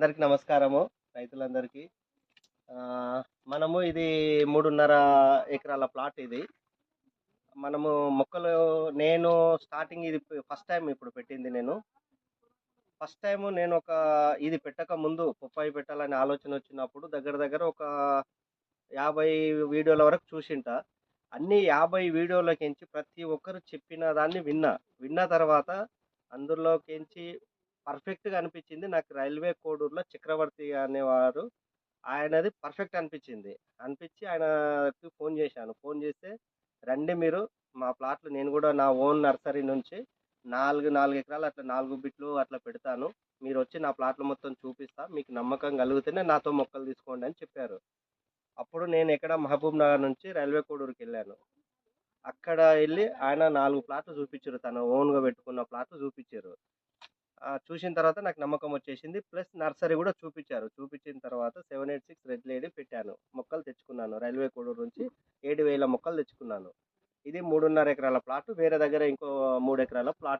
అందరికి నమస్కారము రైతులందరికీ. మనము ఇది మూడున్నర ఎకరాల ప్లాట్ ఇది. మనము మొక్కలు నేను స్టార్టింగ్ ఇది ఫస్ట్ టైం ఇప్పుడు పెట్టింది నేను. ఫస్ట్ టైము నేను ఒక ఇది పెట్టక ముందు బొప్పాయి పెట్టాలని ఆలోచన వచ్చినప్పుడు దగ్గర దగ్గర ఒక యాభై వీడియోల వరకు చూసింట. అన్ని యాభై వీడియోలకించి ప్రతి ఒక్కరు చెప్పిన దాన్ని విన్నా. విన్న తర్వాత అందులోకించి పర్ఫెక్ట్గా అనిపించింది. నాకు రైల్వే కోడూరులో చక్రవర్తి అనేవారు ఆయనది పర్ఫెక్ట్ అనిపించింది. అనిపించి ఆయనకి ఫోన్ చేశాను. ఫోన్ చేస్తే రండి మీరు మా ప్లాట్లు నేను కూడా నా ఓన్ నర్సరీ నుంచి నాలుగు నాలుగు ఎకరాలు అట్లా నాలుగు బిట్లు అట్లా పెడతాను. మీరు వచ్చి నా ప్లాట్లు మొత్తం చూపిస్తా. మీకు నమ్మకం కలిగితేనే నాతో మొక్కలు తీసుకోండి అని చెప్పారు. అప్పుడు నేను ఎక్కడ మహబూబ్ నగర్ నుంచి రైల్వే కోడూరుకి వెళ్ళాను. అక్కడ వెళ్ళి ఆయన నాలుగు ప్లాట్లు చూపించారు. తన ఓన్గా పెట్టుకున్న ప్లాట్లు చూపించారు. చూసిన తర్వాత నాకు నమ్మకం వచ్చేసింది. ప్లస్ నర్సరీ కూడా చూపించారు. చూపించిన తర్వాత seven eight six red lady పెట్టాను. మొక్కలు తెచ్చుకున్నాను. రైల్వే కోడూరు నుంచి ఏడు వేల మొక్కలు తెచ్చుకున్నాను. ఇది మూడున్నర ఎకరాల ప్లాట్. వేరే దగ్గర ఇంకో మూడు ఎకరాల ప్లాట్